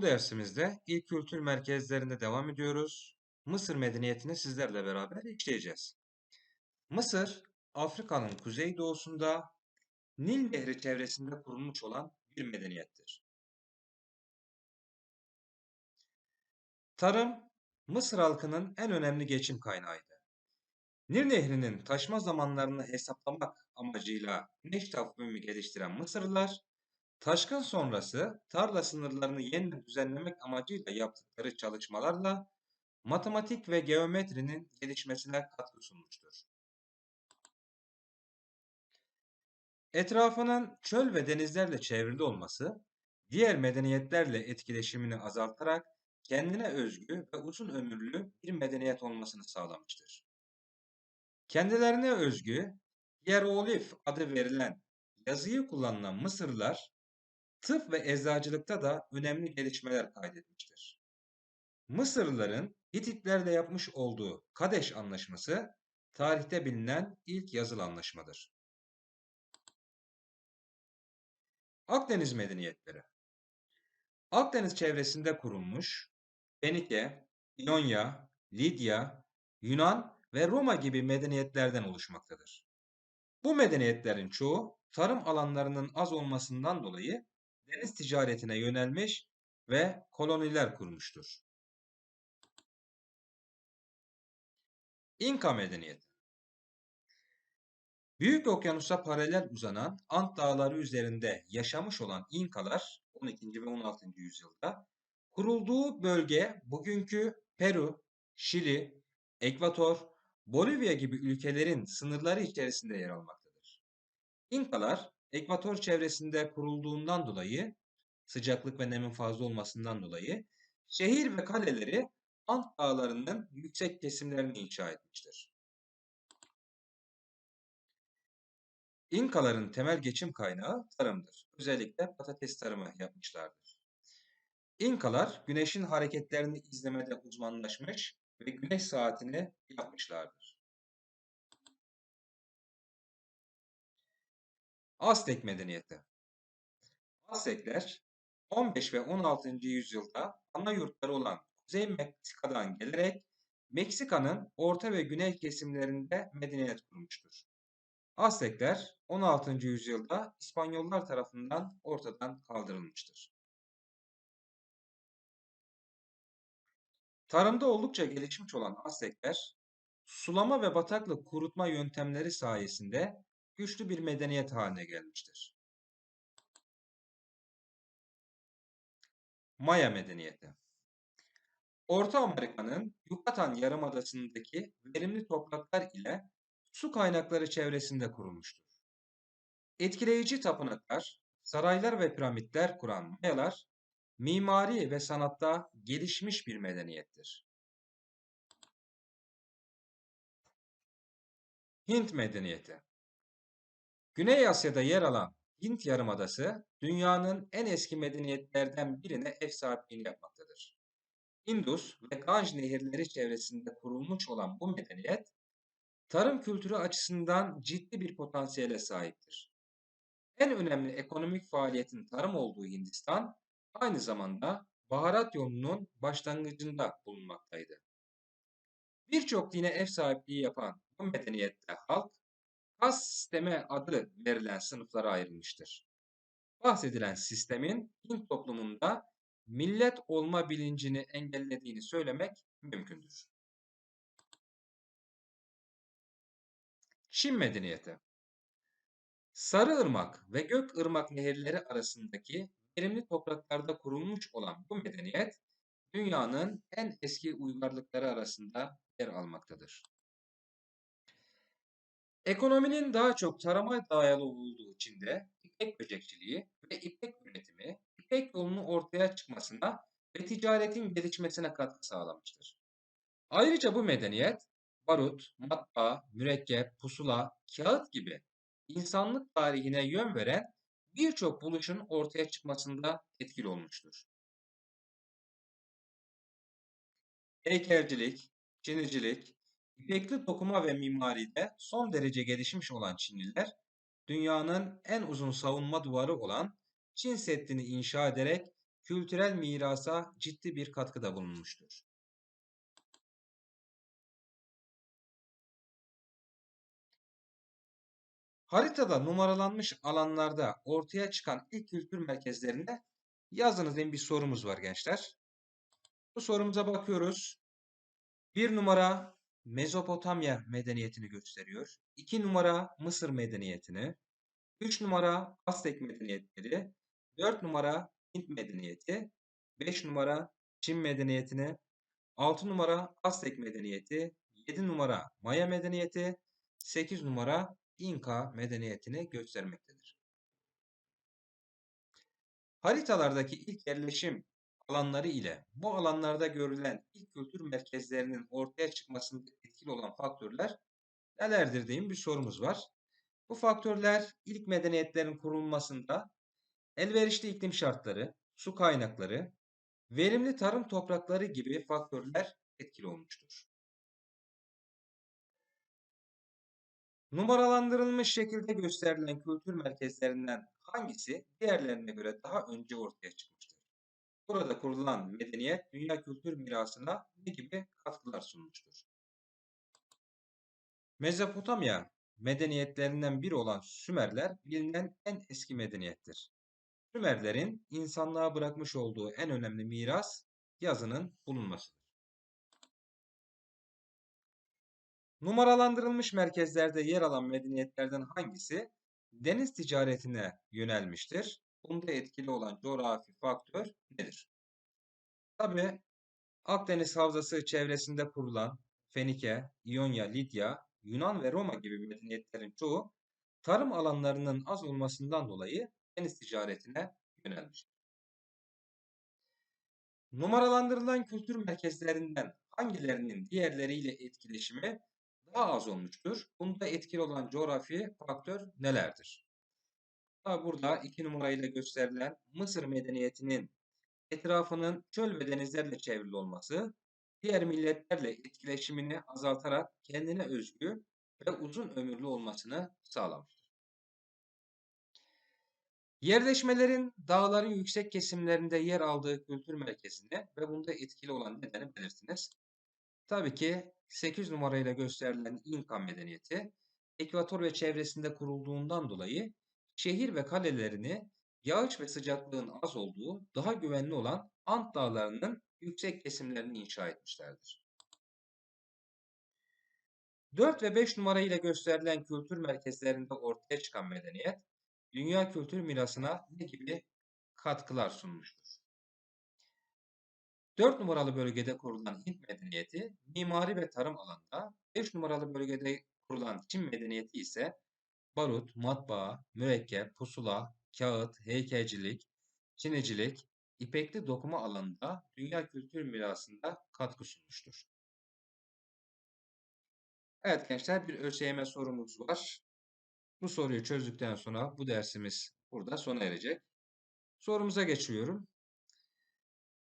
Bu dersimizde ilk kültür merkezlerinde devam ediyoruz. Mısır medeniyetini sizlerle beraber işleyeceğiz. Mısır, Afrika'nın kuzeydoğusunda Nil Nehri çevresinde kurulmuş olan bir medeniyettir. Tarım, Mısır halkının en önemli geçim kaynağıydı. Nil Nehri'nin taşma zamanlarını hesaplamak amacıyla güneş takvimi geliştiren Mısırlılar, Taşkın sonrası tarla sınırlarını yeniden düzenlemek amacıyla yaptıkları çalışmalarla matematik ve geometrinin gelişmesine katkı sunmuştur. Etrafının çöl ve denizlerle çevrili olması, diğer medeniyetlerle etkileşimini azaltarak kendine özgü ve uzun ömürlü bir medeniyet olmasını sağlamıştır. Kendilerine özgü hieroglif adı verilen yazıyı kullanan Mısırlılar tıp ve eczacılıkta da önemli gelişmeler kaydetmiştir. Mısırlıların Hititlerle yapmış olduğu Kadeş Anlaşması tarihte bilinen ilk yazılı anlaşmadır. Akdeniz medeniyetleri Akdeniz çevresinde kurulmuş Fenike, İonya, Lidya, Yunan ve Roma gibi medeniyetlerden oluşmaktadır. Bu medeniyetlerin çoğu tarım alanlarının az olmasından dolayı deniz ticaretine yönelmiş ve koloniler kurmuştur. İnka medeniyeti Büyük okyanusa paralel uzanan Ant Dağları üzerinde yaşamış olan İnkalar 12. ve 16. yüzyılda kurulduğu bölge bugünkü Peru, Şili, Ekvator, Bolivya gibi ülkelerin sınırları içerisinde yer almaktadır. İnkalar Ekvator çevresinde kurulduğundan dolayı sıcaklık ve nemin fazla olmasından dolayı şehir ve kaleleri Ant dağlarının yüksek kesimlerini inşa etmiştir. İnkaların temel geçim kaynağı tarımdır. Özellikle patates tarımı yapmışlardır. İnkalar güneşin hareketlerini izlemede uzmanlaşmış ve güneş saatini yapmışlardır. Aztek medeniyeti. Aztekler 15 ve 16. yüzyılda ana yurtları olan Kuzey Meksika'dan gelerek Meksika'nın orta ve güney kesimlerinde medeniyet kurmuştur. Aztekler 16. yüzyılda İspanyollar tarafından ortadan kaldırılmıştır. Tarımda oldukça gelişmiş olan Aztekler, sulama ve bataklık kurutma yöntemleri sayesinde güçlü bir medeniyet haline gelmiştir. Maya medeniyeti Orta Amerika'nın Yucatan Yarımadası'ndaki verimli topraklar ile su kaynakları çevresinde kurulmuştur. Etkileyici tapınaklar, saraylar ve piramitler kuran Mayalar, mimari ve sanatta gelişmiş bir medeniyettir. Hint medeniyeti Güney Asya'da yer alan Hint Yarımadası dünyanın en eski medeniyetlerden birine ev sahipliğini yapmaktadır. Indus ve Ganj nehirleri çevresinde kurulmuş olan bu medeniyet, tarım kültürü açısından ciddi bir potansiyele sahiptir. En önemli ekonomik faaliyetin tarım olduğu Hindistan, aynı zamanda baharat yolunun başlangıcında bulunmaktaydı. Birçok dine ev sahipliği yapan bu medeniyette halk, kas sisteme adı verilen sınıflara ayrılmıştır. Bahsedilen sistemin Hint toplumunda millet olma bilincini engellediğini söylemek mümkündür. Çin medeniyeti Sarıırmak ve Gökırmak nehirleri arasındaki verimli topraklarda kurulmuş olan bu medeniyet, dünyanın en eski uygarlıkları arasında yer almaktadır. Ekonominin daha çok tarıma dayalı olduğu Çin'de ipek böcekçiliği ve ipek üretimi ipek yolunun ortaya çıkmasına ve ticaretin gelişmesine katkı sağlamıştır. Ayrıca bu medeniyet barut, matbaa, mürekkep, pusula, kağıt gibi insanlık tarihine yön veren birçok buluşun ortaya çıkmasında etkili olmuştur. Heykelcilik, çinicilik, ipekli dokuma ve mimaride son derece gelişmiş olan Çinliler, dünyanın en uzun savunma duvarı olan Çin Seddi'ni inşa ederek kültürel mirasa ciddi bir katkıda bulunmuştur. Haritada numaralanmış alanlarda ortaya çıkan ilk kültür merkezlerinde yazınız bir sorumuz var gençler. Bu sorumuza bakıyoruz. Bir numara Mezopotamya medeniyetini gösteriyor. İki numara Mısır medeniyetini. Üç numara Aztek medeniyetleri. Dört numara Hint medeniyeti. Beş numara Çin medeniyetini. Altı numara Aztek medeniyeti. Yedi numara Maya medeniyeti. Sekiz numara İnka medeniyetini göstermektedir. Haritalardaki ilk yerleşim alanları ile bu alanlarda görülen ilk kültür merkezlerinin ortaya çıkmasında etkili olan faktörler nelerdir diyeyim bir sorumuz var. Bu faktörler ilk medeniyetlerin kurulmasında elverişli iklim şartları, su kaynakları, verimli tarım toprakları gibi faktörler etkili olmuştur. Numaralandırılmış şekilde gösterilen kültür merkezlerinden hangisi diğerlerine göre daha önce ortaya çıkmıştır? Burada kurulan medeniyet dünya kültür mirasına ne gibi katkılar sunmuştur? Mezopotamya medeniyetlerinden biri olan Sümerler bilinen en eski medeniyettir. Sümerlerin insanlığa bırakmış olduğu en önemli miras yazının bulunmasıdır. Numaralandırılmış merkezlerde yer alan medeniyetlerden hangisi deniz ticaretine yönelmiştir? Bunda etkili olan coğrafi faktör nedir? Tabi Akdeniz Havzası çevresinde kurulan Fenike, İonya, Lidya, Yunan ve Roma gibi medeniyetlerin çoğu tarım alanlarının az olmasından dolayı deniz ticaretine yönelmiştir. Numaralandırılan kültür merkezlerinden hangilerinin diğerleriyle etkileşimi daha az olmuştur. Bunda etkili olan coğrafi faktör nelerdir? Daha burada iki numarayla gösterilen Mısır medeniyetinin etrafının çöl ve denizlerle çevrili olması, diğer milletlerle etkileşimini azaltarak kendine özgü ve uzun ömürlü olmasını sağlamıştır. Yerleşmelerin dağların yüksek kesimlerinde yer aldığı kültür merkezine ve bunda etkili olan nedeni belirtiniz. Tabii ki 8 numarayla gösterilen İnka medeniyeti, ekvator ve çevresinde kurulduğundan dolayı şehir ve kalelerini yağış ve sıcaklığın az olduğu, daha güvenli olan Ant dağlarının yüksek kesimlerini inşa etmişlerdir. 4 ve 5 numarayla gösterilen kültür merkezlerinde ortaya çıkan medeniyet, dünya kültür mirasına ne gibi katkılar sunmuştur? 4 numaralı bölgede kurulan Hint medeniyeti mimari ve tarım alanında, 5 numaralı bölgede kurulan Çin medeniyeti ise barut, matbaa, mürekkep, pusula, kağıt, heykelcilik, çinecilik, ipekli dokuma alanında dünya kültür mirasında katkı sunmuştur. Evet gençler bir ÖSYM sorumuz var. Bu soruyu çözdükten sonra bu dersimiz burada sona erecek. Sorumuza geçiyorum.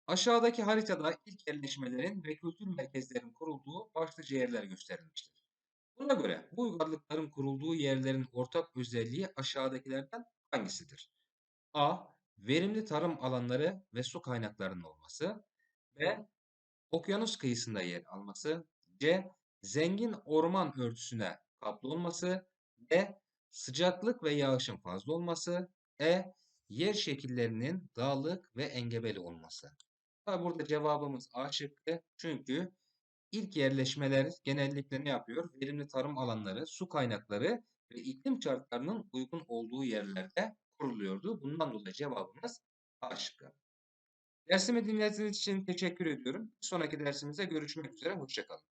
Aşağıdaki haritada ilk yerleşmelerin ve kültür merkezlerin kurulduğu başlıca yerler gösterilmiştir. Buna göre bu uygarlıkların kurulduğu yerlerin ortak özelliği aşağıdakilerden hangisidir? A. Verimli tarım alanları ve su kaynaklarının olması. B. Okyanus kıyısında yer alması. C. Zengin orman örtüsüne kaplı olması. D. Sıcaklık ve yağışın fazla olması. E. Yer şekillerinin dağlık ve engebeli olması. Burada cevabımız A şıkkı. Çünkü ilk yerleşmeler genellikle ne yapıyor? Verimli tarım alanları, su kaynakları ve iklim şartlarının uygun olduğu yerlerde kuruluyordu. Bundan dolayı cevabımız A şıkkı. Dersimi dinlediğiniz için teşekkür ediyorum. Bir sonraki dersimizde görüşmek üzere. Hoşçakalın.